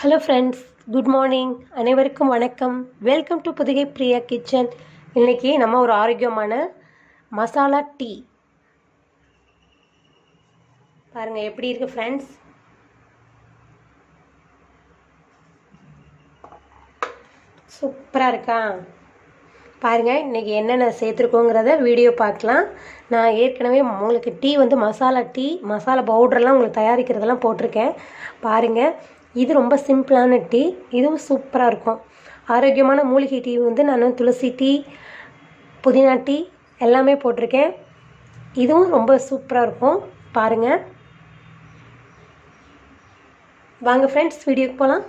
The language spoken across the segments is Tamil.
ஹலோ ஃப்ரெண்ட்ஸ் குட் மார்னிங் அனைவருக்கும் வணக்கம். Welcome to Pudugai Priya kitchen இன்றைக்கி நம்ம ஒரு ஆரோக்கியமான மசாலா டீ. பாருங்கள் எப்படி இருக்குது ஃப்ரெண்ட்ஸ் சூப்பராக இருக்கா? பாருங்கள் இன்றைக்கி என்னென்ன சேர்த்துருக்கோங்கிறத வீடியோ பார்க்கலாம். நான் ஏற்கனவே உங்களுக்கு டீ வந்து மசாலா டீ மசாலா பவுடர்லாம் உங்களுக்கு தயாரிக்கிறதெல்லாம் போட்டிருக்கேன். பாருங்கள் இது ரொம்ப சிம்பிளான டீ இதுவும் சூப்பராக இருக்கும். ஆரோக்கியமான மூலிகை டீ வந்து நான் துளசி டீ புதினா டீ எல்லாமே போட்டிருக்கேன். இதுவும் ரொம்ப சூப்பராக இருக்கும். பாருங்கள் வாங்க ஃப்ரெண்ட்ஸ் வீடியோக்கு போகலாம்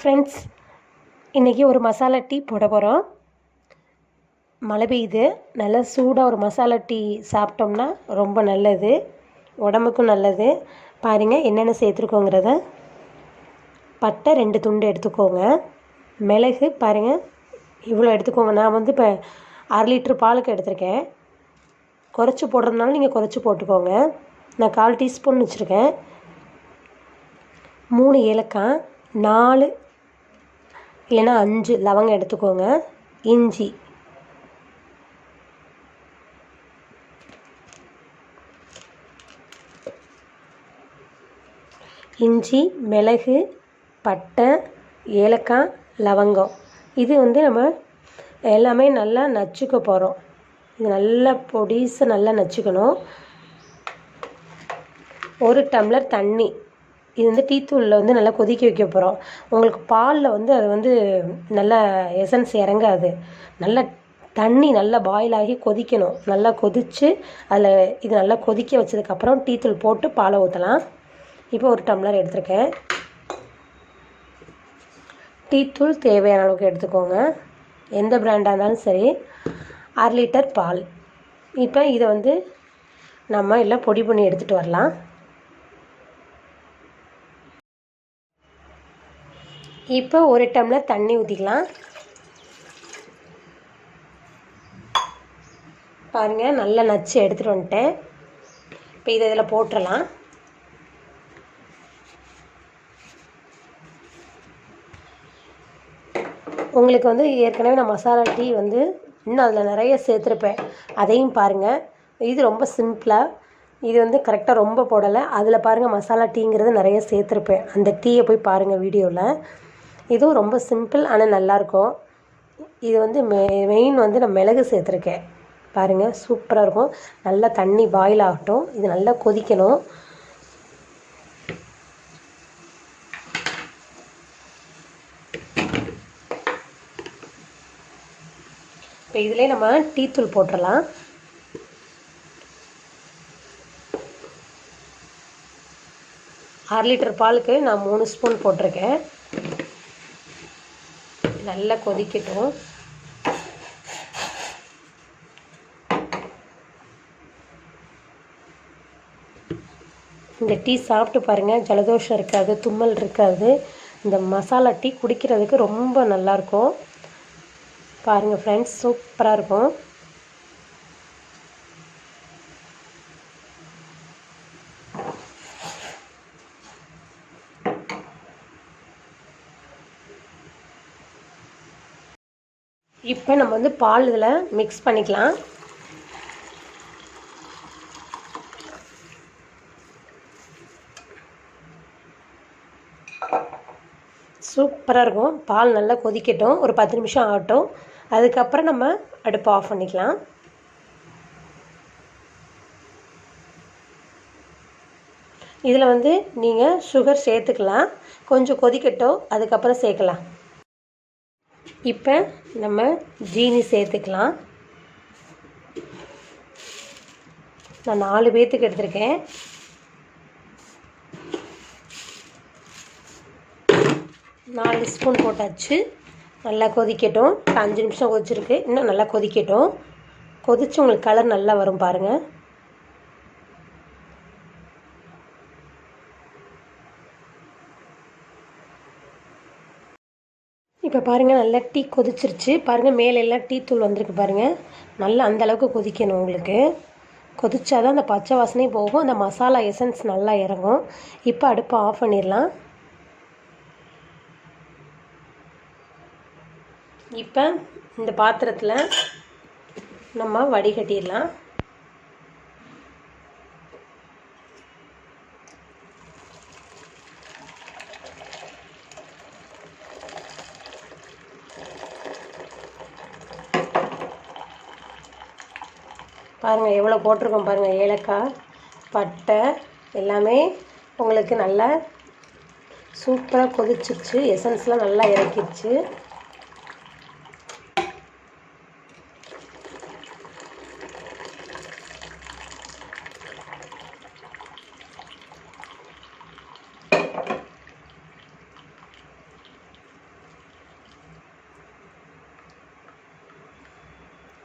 ஃப்ரெண்ட்ஸ் இன்றைக்கி ஒரு மசாலா டீ போட போகிறோம் மழை பெய்யுது. நல்லா சூடாக ஒரு மசாலா டீ சாப்பிட்டோம்னா ரொம்ப நல்லது. உடம்புக்கும் நல்லது. பாருங்கள் என்னென்ன சேர்த்துருக்கோங்கிறத. பட்டை ரெண்டு துண்டு எடுத்துக்கோங்க. மிளகு பாருங்கள் இவ்வளோ எடுத்துக்கோங்க. நான் வந்து இப்போ அரை லிட்ரு பாலுக்கு எடுத்திருக்கேன். குறைச்சி போடுறதுனால நீங்கள் குறைச்சி போட்டுக்கோங்க. நான் கால் டீஸ்பூன் வச்சுருக்கேன். மூணு ஏலக்காய் நாலு இல்லைன்னா அஞ்சு லவங்கம் எடுத்துக்கோங்க. இஞ்சி இஞ்சி மிளகு பட்டை ஏலக்காய் லவங்கம். இது வந்து நம்ம எல்லாமே நல்லா நச்சுக்க போகிறோம் இது நல்லா பொடிசை நல்லா நச்சுக்கணும். ஒரு டம்ளர் தண்ணி. இது வந்து டீத்தூளில் வந்து நல்லா கொதிக்க வைக்க போகிறோம் உங்களுக்கு பாலில் வந்து அது வந்து நல்லா எசன்ஸ் இறங்காது. நல்லா தண்ணி நல்லா பாயில் ஆகி கொதிக்கணும். நல்லா கொதித்து அதில் இது நல்லா கொதிக்க வச்சதுக்கப்புறம் டீத்தூள் போட்டு பாலை ஊற்றலாம் இப்போ ஒரு டம்ளர் எடுத்திருக்கேன். டீத்தூள் தேவையான அளவுக்கு எடுத்துக்கோங்க. எந்த பிராண்டாக இருந்தாலும் சரி அரை லிட்டர் பால். இப்போ இதை வந்து நம்ம எல்லாம் பொடி பண்ணி எடுத்துகிட்டு வரலாம். இப்போ ஒரு டம்ளர் தண்ணி ஊற்றிக்கலாம் பாருங்கள் நல்லா நச்சு எடுத்துகிட்டு வந்துட்டேன். இப்போ இதை இதில் போட்டுடலாம் உங்களுக்கு வந்து ஏற்கனவே நான் மசாலா டீ வந்து இன்னும் அதில் நிறைய சேர்த்துருப்பேன். அதையும் பாருங்கள் இது ரொம்ப சிம்பிளாக இது வந்து கரெக்டாக ரொம்ப போடலை. அதில் பாருங்கள் மசாலா டீங்கிறது நிறைய சேர்த்துருப்பேன். அந்த டீயை போய் பாருங்கள் வீடியோவில் இதுவும் ரொம்ப சிம்பிள் ஆனால் நல்லாயிருக்கும். இது வந்து மெ மெயின் வந்து நான் மிளகு சேர்த்துருக்கேன். பாருங்கள் சூப்பராக இருக்கும். நல்லா தண்ணி பாயில் ஆகட்டும். இது நல்லா கொதிக்கணும். இப்போ இதிலே நம்ம டீத்தூள் போட்டுடலாம் அரை லிட்டர் பாலுக்கு நான் மூணு ஸ்பூன் போட்டிருக்கேன். நல்லா கொதிக்கட்டும். இந்த டீ சாப்பிட்டு பாருங்கள் ஜலதோஷம் இருக்காது தும்மல் இருக்காது. இந்த மசாலா டீ குடிக்கிறதுக்கு ரொம்ப நல்லாயிருக்கும் பாருங்கள் ஃப்ரெண்ட்ஸ் சூப்பராக இருக்கும். இப்போ நம்ம வந்து பால் இதில் மிக்ஸ் பண்ணிக்கலாம். சூப்பராக இருக்கும். பால் நல்லா கொதிக்கட்டும். ஒரு பத்து நிமிஷம் ஆகட்டும். அதுக்கப்புறம் நம்ம அடுப்பை ஆஃப் பண்ணிக்கலாம். இதில் வந்து நீங்கள் சுகர் சேர்த்துக்கலாம். கொஞ்சம் கொதிக்கட்டும் அதுக்கப்புறம் சேர்க்கலாம். இப்போ நம்ம ஜீனி சேர்த்துக்கலாம். நான் நாலு பேர்த்துக்கு எடுத்திருக்கேன். நாலு ஸ்பூன் போட்டாச்சு. நல்லா கொதிக்கட்டும். அஞ்சு நிமிஷம் கொதிச்சிருக்கு. இன்னும் நல்லா கொதிக்கட்டும். கொதித்து உங்களுக்கு கலர் நல்லா வரும் பாருங்கள் இப்போ பாருங்கள் நல்லா டீ கொதிச்சிருச்சு. பாருங்கள் மேலே எல்லாம் டீ தூள் வந்திருக்கு பாருங்கள் நல்லா அந்த அளவுக்கு கொதிக்கணும் உங்களுக்கு. கொதிச்சாதான் அந்த பச்சை வாசனையும் போகும். அந்த மசாலா எசன்ஸ் நல்லா இறங்கும். இப்போ அடுப்பை ஆஃப் பண்ணிடலாம். இப்போ இந்த பாத்திரத்தில் நம்ம வடிகட்டிடலாம். பாருங்கள் எவ்வளோ போட்டிருக்கோம் பாருங்கள் ஏலக்காய் பட்டை எல்லாமே உங்களுக்கு நல்லா சூப்பராக கொதிச்சிருச்சு. எசன்ஸ்லாம் நல்லா இறக்கிடுச்சு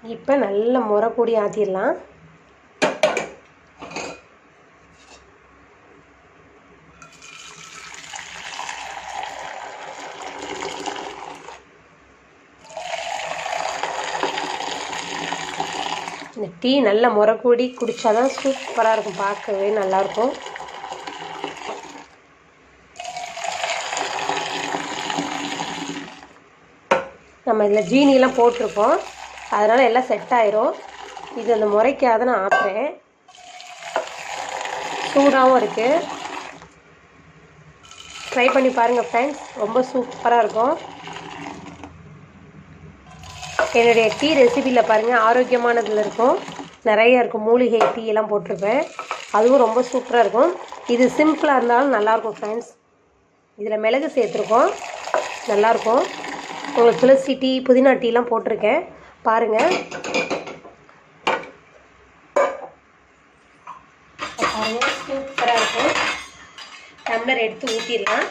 இப்போ நல்ல முறை கூடி ஆற்றிடலாம் இந்த டீ நல்ல முறை கூடி குடித்தாதான் சூப்பராக இருக்கும். பார்க்கவே நல்லாயிருக்கும். நம்ம இதில் ஜீனிலாம் போட்டிருக்கோம். அதனால் எல்லாம் செட் ஆயிரும். இது அந்த முறைக்காக நான் ஆப்புறேன் சூடாகவும் இருக்குது ட்ரை பண்ணி பாருங்கள் ஃப்ரெண்ட்ஸ் ரொம்ப சூப்பராக இருக்கும். என்னுடைய டீ ரெசிபியில் பாருங்கள் ஆரோக்கியமானதில் இருக்கும். நிறைய இருக்கும். மூலிகை டீ எல்லாம் போட்டிருப்பேன். அதுவும் ரொம்ப சூப்பராக இருக்கும். இது சிம்பிளாக இருந்தாலும் நல்லாயிருக்கும் ஃப்ரெண்ட்ஸ் இதில் மிளகு சேர்த்துருக்கோம். நல்லாயிருக்கும். உங்களுக்கு துளசி டீ புதினா டீலாம் போட்டிருக்கேன். பாருங்கள் பாருங்கள் சூப்பராக இருக்கும் டம்ளர் எடுத்து ஊற்றிடலாம்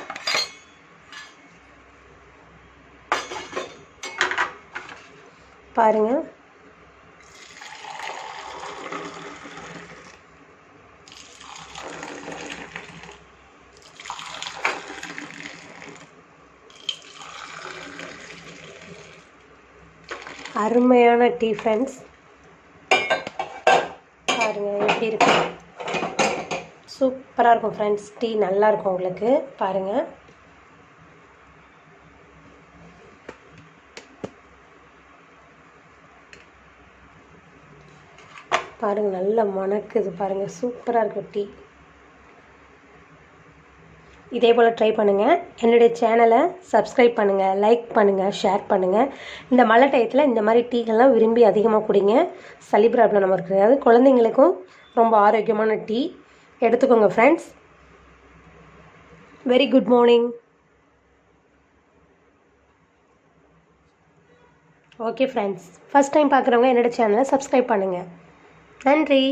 பாருங்கள் அருமையான டீ ஃப்ரெண்ட்ஸ் பாருங்கள் எப்படி இருக்கு? சூப்பராக இருக்கும் ஃப்ரெண்ட்ஸ் டீ நல்லாயிருக்கும் உங்களுக்கு. பாருங்கள் பாருங்கள் நல்லா மணக்குது. பாருங்கள் சூப்பராக இருக்கும் டீ. இதே போல் ட்ரை பண்ணுங்கள் என்னுடைய சேனலை சப்ஸ்கிரைப் பண்ணுங்கள் லைக் பண்ணுங்கள் ஷேர் பண்ணுங்கள் இந்த மழை டயத்தில் இந்த மாதிரி டீகள்லாம் விரும்பி அதிகமாக குடிங்க. சளி ப்ராப்ளம் நம்ம கிடையாது குழந்தைங்களுக்கும் ரொம்ப ஆரோக்கியமான டீ எடுத்துக்கோங்க friends very good morning okay friends first time பார்க்குறவங்க என்னோடய சேனலை சப்ஸ்கிரைப் பண்ணுங்கள் நன்றி.